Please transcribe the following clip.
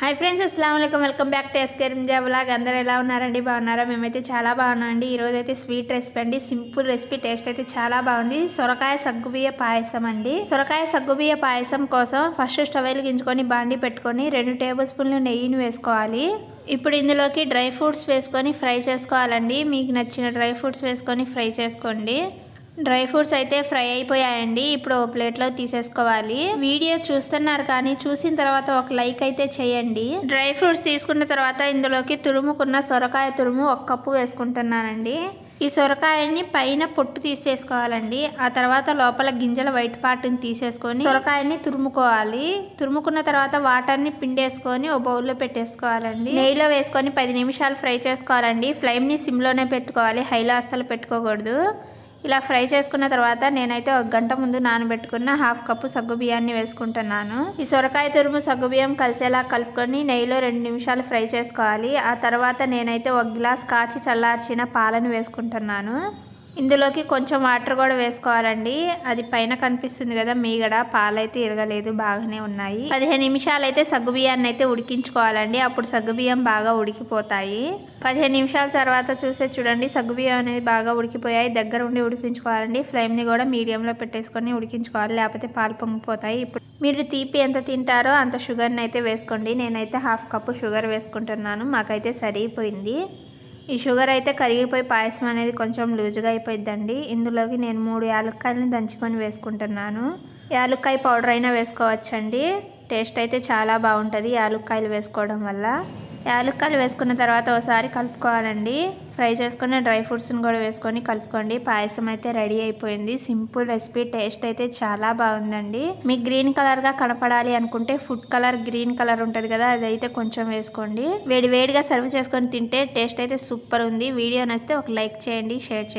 Hi friends అస్సలం అయికం welcome back to SK Rinja blog అందరూ ఎలా ఉన్నారండి? బాగున్నారా? మేమైతే చాలా బాగున్నాం అండి. ఈరోజు అయితే స్వీట్ రెసిపీ అండి. Simple recipe. టేస్ట్ అయితే చాలా బాగుంది. సొరకాయ సగ్గుబియ్య పాయసం అండి. సొరకాయ సగ్గుబియ్య పాయసం కోసం ఫస్ట్ స్టవ్ గించుకొని బాండి పెట్టుకొని రెండు టేబుల్ స్పూన్లు నెయ్యిని వేసుకోవాలి. ఇప్పుడు ఇందులోకి డ్రై ఫ్రూట్స్ వేసుకొని ఫ్రై చేసుకోవాలండి. మీకు నచ్చిన డ్రై ఫ్రూట్స్ వేసుకొని ఫ్రై చేసుకోండి. డ్రై ఫ్రూట్స్ అయితే ఫ్రై అయిపోయాయండి. ఇప్పుడు ఓ ప్లేట్లో తీసేసుకోవాలి. వీడియో చూస్తున్నారు కానీ చూసిన తర్వాత ఒక లైక్ అయితే చేయండి. డ్రై ఫ్రూట్స్ తీసుకున్న తర్వాత ఇందులోకి తురుముకున్న సొరకాయ తురుము ఒక కప్పు వేసుకుంటున్నానండి. ఈ సొరకాయని పైన పొట్టు తీసేసుకోవాలండి. ఆ తర్వాత లోపల గింజల వైట్ పార్ట్ని తీసేసుకొని సొరకాయని తురుముకోవాలి. తురుముకున్న తర్వాత వాటర్ని పిండేసుకొని ఓ బౌల్లో పెట్టేసుకోవాలండి. నెయ్యిలో వేసుకొని పది నిమిషాలు ఫ్రై చేసుకోవాలండి. ఫ్లేమ్ని సిమ్లోనే పెట్టుకోవాలి. హైలో అస్సలు పెట్టుకోకూడదు. ఇలా ఫ్రై చేసుకున్న తర్వాత నేనైతే ఒక గంట ముందు నానబెట్టుకున్న హాఫ్ కప్పు సగ్గు బియ్యాన్ని వేసుకుంటున్నాను. ఈ సొరకాయ తురుము సగ్గు బియ్యం కలిసేలా కలుపుకొని నెయ్యిలో రెండు నిమిషాలు ఫ్రై చేసుకోవాలి. ఆ తర్వాత నేనైతే ఒక గ్లాస్ కాచి చల్లార్చిన పాలను వేసుకుంటున్నాను. ఇందులోకి కొంచెం వాటర్ కూడా వేసుకోవాలండి. అది పైన కనిపిస్తుంది కదా మీగడ. పాలైతే ఇరగలేదు బాగానే ఉన్నాయి. పదిహేను నిమిషాలు అయితే సగ్గుబియ్యాన్ని అయితే ఉడికించుకోవాలండి. అప్పుడు సగ్గుబియ్యం బాగా ఉడికిపోతాయి. పదిహేను నిమిషాల తర్వాత చూసే చూడండి సగ్గుబియ్యం అనేది బాగా ఉడికిపోయాయి. దగ్గర ఉండి ఉడికించుకోవాలండి. ఫ్లేమ్ని కూడా మీడియంలో పెట్టేసుకొని ఉడికించుకోవాలి. లేకపోతే పాలు పొంగిపోతాయి. ఇప్పుడు మీరు తీపి ఎంత తింటారో అంత షుగర్ని అయితే వేసుకోండి. నేనైతే హాఫ్ కప్పు షుగర్ వేసుకుంటున్నాను. మాకైతే సరిగిపోయింది ఈ షుగర్ అయితే కరిగిపోయి పాయసం అనేది కొంచెం లూజుగా అయిపోయిందండి ఇందులోకి నేను మూడు యాలక్కాయలను దంచుకొని వేసుకుంటున్నాను. యాలక్కాయ పౌడర్ అయినా వేసుకోవచ్చండి. టేస్ట్ అయితే చాలా బాగుంటుంది యాలక్కాయలు వేసుకోవడం వల్ల. యాలక్కాయలు వేసుకున్న తర్వాత ఒకసారి కలుపుకోవాలండి. ఫ్రై చేసుకున్న డ్రై ఫ్రూట్స్ని కూడా వేసుకొని కలుపుకోండి. పాయసం అయితే రెడీ అయిపోయింది. సింపుల్ రెసిపీ టేస్ట్ అయితే చాలా బాగుందండి. మీకు గ్రీన్ కలర్గా కనపడాలి అనుకుంటే ఫుడ్ కలర్ గ్రీన్ కలర్ ఉంటుంది కదా అదైతే కొంచెం వేసుకోండి. వేడి వేడిగా సర్వ్ చేసుకొని తింటే టేస్ట్ అయితే సూపర్ ఉంది. వీడియో నచ్చితే ఒక లైక్ చేయండి షేర్ చేయండి.